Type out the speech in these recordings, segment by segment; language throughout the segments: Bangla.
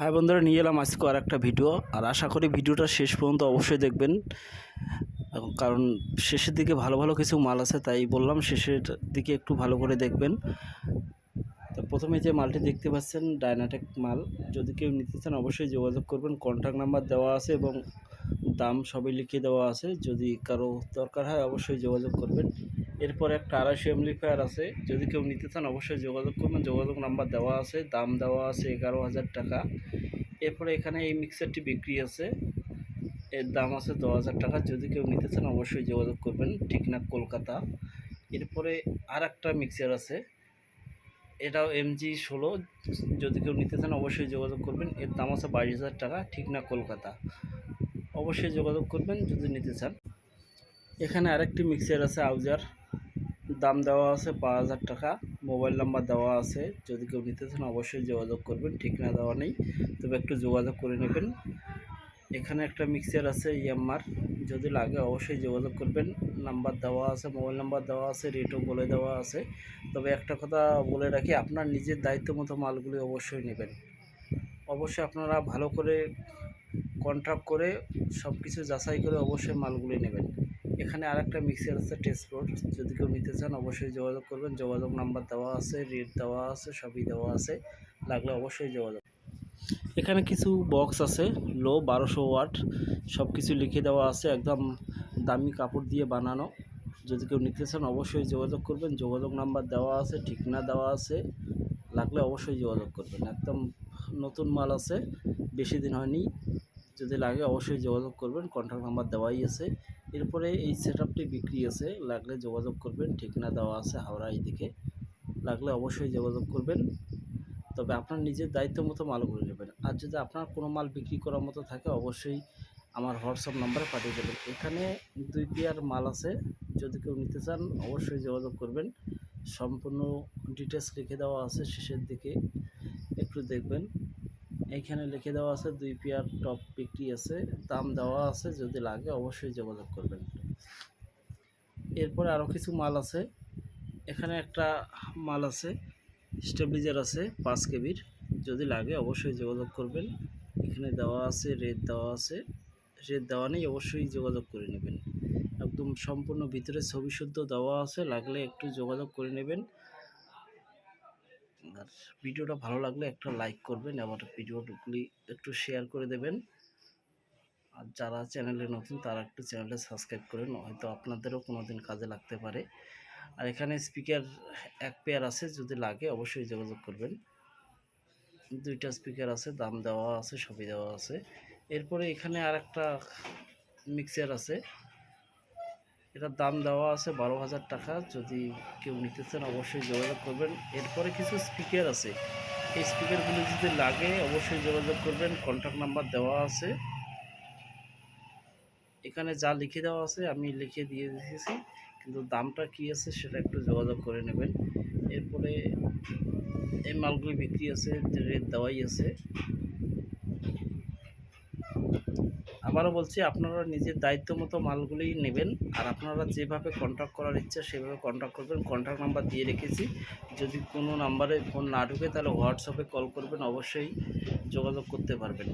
হাই বন্ধুরা, নিয়ে এলাম আজকে আর একটা ভিডিও। আর আশা করি ভিডিওটা শেষ পর্যন্ত অবশ্যই দেখবেন। কারণ শেষের দিকে ভালো ভালো কিছু মাল আছে, তাই বললাম শেষের দিকে একটু ভালো করে দেখবেন। তো প্রথমে যে মালটি দেখতে পাচ্ছেন ডায়নাটেক মাল। যদি কেউ নিতে চান, অবশ্যই যোগাযোগ করবেন। কন্ট্যাক্ট নাম্বার দেওয়া আছে এবং দাম সবই লিখে দেওয়া আছে। যদি কারও দরকার হয়, অবশ্যই যোগাযোগ করবেন। এরপর একটা আড়াইশো এমলিফায়ার আছে। যদি কেউ নিতে চান, অবশ্যই যোগাযোগ করবেন। যোগাযোগ নাম্বার দেওয়া আছে, দাম দেওয়া আছে এগারো হাজার টাকা। এরপরে এখানে এই মিক্সারটি বিক্রি আছে। এর দাম আছে দশ হাজার টাকা। যদি কেউ নিতে চান, অবশ্যই যোগাযোগ করবেন। ঠিকনা কলকাতা। এরপরে আর একটা মিক্সার আছে। এটাও এমজি ষোলো। যদি কেউ নিতে চান, অবশ্যই যোগাযোগ করবেন। এর দাম আছে বাইশ হাজার টাকা। ঠিকনা কলকাতা। অবশ্যই যোগাযোগ করবেন। যদি নিতে চান। এখানে আরেকটি মিক্সার আছে, আউজার। দাম দেওয়া আছে পাঁচ হাজার টাকা। মোবাইল নাম্বার দেওয়া আছে। যদি কেউ নিতে চান, অবশ্যই যোগাযোগ করবেন। ঠিকনা দেওয়া নেই। তবে একটু যোগাযোগ করে নেবেন। এখানে একটা মিক্সার আছে ইয়াম্মার যদি লাগে, অবশ্যই যোগাযোগ করবেন। নাম্বার দেওয়া আছে, মোবাইল নাম্বার দেওয়া আছে, রেটও বলে দেওয়া আছে। তবে একটা কথা বলে রাখি, আপনার নিজের দায়িত্ব মতো মালগুলি অবশ্যই নেবেন। অবশ্যই আপনারা ভালো করে কন্ট্রাক্ট করে সব কিছু যাচাই করে অবশ্যই মালগুলি নেবেন। এখানে আরেকটা মিক্সার আছে টেস্টপোর্ট যদি কেউ নিতে চান, অবশ্যই যোগাযোগ করবেন। যোগাযোগ নাম্বার দেওয়া আছে রেট দেওয়া আছে, সবই দেওয়া আছে। লাগলে অবশ্যই যোগাযোগ। এখানে কিছু বক্স আছে লো বারোশো ওয়াট সব কিছু লিখে দেওয়া আছে, একদম দামি কাপড় দিয়ে বানানো। যদি কেউ নিতে চান, অবশ্যই যোগাযোগ করবেন। যোগাযোগ নাম্বার দেওয়া আছে, ঠিকানা দেওয়া আছে। লাগলে অবশ্যই যোগাযোগ করবেন। একদম নতুন মাল আছে, বেশি দিন হয়নি। যদি লাগে, অবশ্যই যোগাযোগ করবেন। কন্ট্যাক্ট নাম্বার দেওয়াই আছে। এরপরে এই সেট আপটি বিক্রি আছে, লাগলে যোগাযোগ করবেন, ঠিকানা দেওয়া আছে হাওড়া এইদিকে। লাগলে অবশ্যই যোগাযোগ করবেন। তবে আপনার নিজের দায়িত্ব মতো মালগুলো নেবেন। আর যদি আপনার কোনো মাল বিক্রি করার মতো থাকে, অবশ্যই আমার হোয়াটসঅ্যাপ নাম্বারে পাঠিয়ে দেবেন। এখানে দুই পেয়ার মাল আছে, যদি কেউ নিতে চান, অবশ্যই যোগাযোগ করবেন। সম্পূর্ণ ডিটেলস লিখে দেওয়া আছে শেষের দিকে। একটু দেখবেন। এইখানে লিখে দেওয়া আছে, দুই পেয়ার টপ বিক্রি আছে, দাম দেওয়া আছে, যদি লাগে অবশ্যই যোগাযোগ করবেন। এরপরে আরও কিছু মাল আছে। এখানে একটা মাল আছে, স্টেবিলাইজার আছে, পাঁচ কেবির। যদি লাগে অবশ্যই যোগাযোগ করবেন। এখানে দেওয়া আছে, রেট দেওয়া আছে। রেট দেওয়া নেই, অবশ্যই যোগাযোগ করে নেবেন। একদম সম্পূর্ণ ভিতরে ছবি শুদ্ধ দেওয়া আছে, লাগলে একটু যোগাযোগ করে নেবেন। আর ভিডিওটা ভালো লাগলে একটা লাইক করবেন আমার ভিডিওগুলি একটু শেয়ার করে দেবেন। আর যারা চ্যানেলে নতুন, তারা একটু চ্যানেলটা সাবস্ক্রাইব করেন হয়তো আপনাদেরও কোনো দিন কাজে লাগতে পারে। আর এখানে স্পিকার এক পেয়ার আছে, যদি লাগে অবশ্যই যোগাযোগ করবেন। দুইটা স্পিকার আছে, দাম দেওয়া আছে, সবই দেওয়া আছে। এরপরে এখানে আর একটা মিক্সার আছে। এটার দাম দেওয়া আছে বারো হাজার টাকা। যদি কেউ নিতে চান, অবশ্যই যোগাযোগ করবেন। এরপরে কিছু স্পিকার আছে। এই স্পিকারগুলো যদি লাগে, অবশ্যই যোগাযোগ করবেন। কন্ট্যাক্ট নাম্বার দেওয়া আছে। এখানে যা লিখে দেওয়া আছে, আমি লিখে দিয়ে দিয়েছি। কিন্তু দামটা কি আছে, সেটা একটু যোগাযোগ করে নেবেন। এরপরে এই মালগুলি বিক্রি আছে রেট দেওয়াই আছে। আবারও বলছি, আপনারা নিজের দায়িত্ব মতো মালগুলি নেবেন আর আপনারা যেভাবে কন্ট্যাক্ট করার ইচ্ছা সেভাবে কন্ট্যাক্ট করবেন। কন্ট্যাক্ট নাম্বার দিয়ে রেখেছি। যদি কোনো নাম্বারে ফোন না ঢুকে তাহলে হোয়াটসঅ্যাপে কল করবেন, অবশ্যই যোগাযোগ করতে পারবেন।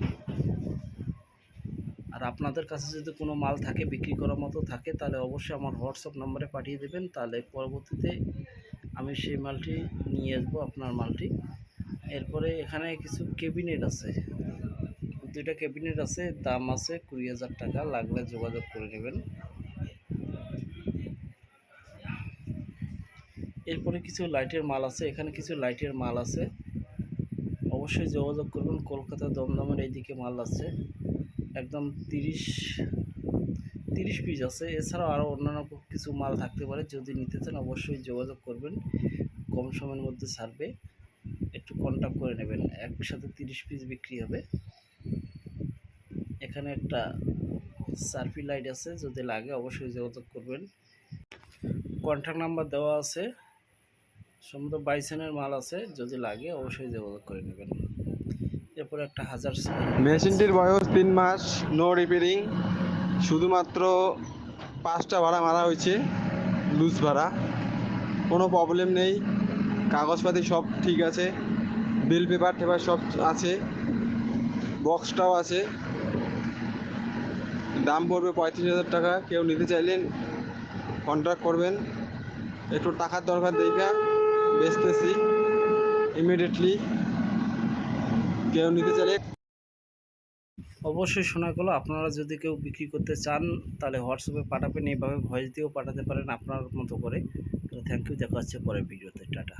আর আপনাদের কাছে যদি কোনো মাল থাকে, বিক্রি করার মতো থাকে, তাহলে অবশ্যই আমার হোয়াটসঅ্যাপ নম্বরে পাঠিয়ে দেবেন। তাহলে পরবর্তীতে আমি সেই মালটি নিয়ে আসব, আপনার মালটি। এরপরে এখানে কিছু কেবিনেট আছে। দুইটা ক্যাবিনেট আছে, দাম আছে কুড়ি হাজার টাকা, লাগলে যোগাযোগ করে নেবেন। এরপরে কিছু লাইটের মাল আছে, এখানে কিছু লাইটের মাল আছে। অবশ্যই যোগাযোগ করবেন, কলকাতা দমদমের এইদিকে মাল আছে। একদম তিরিশ তিরিশ পিস আছে। এছাড়াও আরও অন্যান্য কিছু মাল থাকতে পারে, যদি নিতে চান অবশ্যই যোগাযোগ করবেন। কম সময়ের মধ্যে ছাড়বে। একটু কন্ট্যাক্ট করে নেবেন, একসাথে তিরিশ পিস বিক্রি হবে। এখানে একটা সার্ফি লাইট আছে, যদি লাগে অবশ্যই যোগাযোগ করবেন। কন্ট্যাক্ট নাম্বার দেওয়া আছে সমুদ্র বাইসেনের মাল আছে, যদি লাগে অবশ্যই যোগাযোগ করে নেবেন। এরপর একটা হাজার মেশিনটির বয়স তিন মাস নো রিপেয়ারিং শুধুমাত্র পাঁচটা ভাড়া মারা হয়েছে লুজ ভাড়া। কোনো প্রবলেম নেই, কাগজপাতি সব ঠিক আছে বিল পেপার টেপার সব আছে বক্সটাও আছে। দাম পড়বে পঁয়ত্রিশ হাজার টাকা। কেউ নিতে চাইলেন কন্ট্যাক্ট করবেন। একটু টাকার দরকার দেখা, বেচতেছি ইমিডিয়েটলি কেউ নিতে চাইলে অবশ্যই শোনা গেলো, আপনারা যদি কেউ বিক্রি করতে চান, তাহলে হোয়াটসঅ্যাপে পাঠাবেন, এইভাবে ভয়েস দিয়েও পাঠাতে পারেন আপনার মতো করে। থ্যাংক ইউ দেখা হচ্ছে পরের ভিডিওতে, টাটা।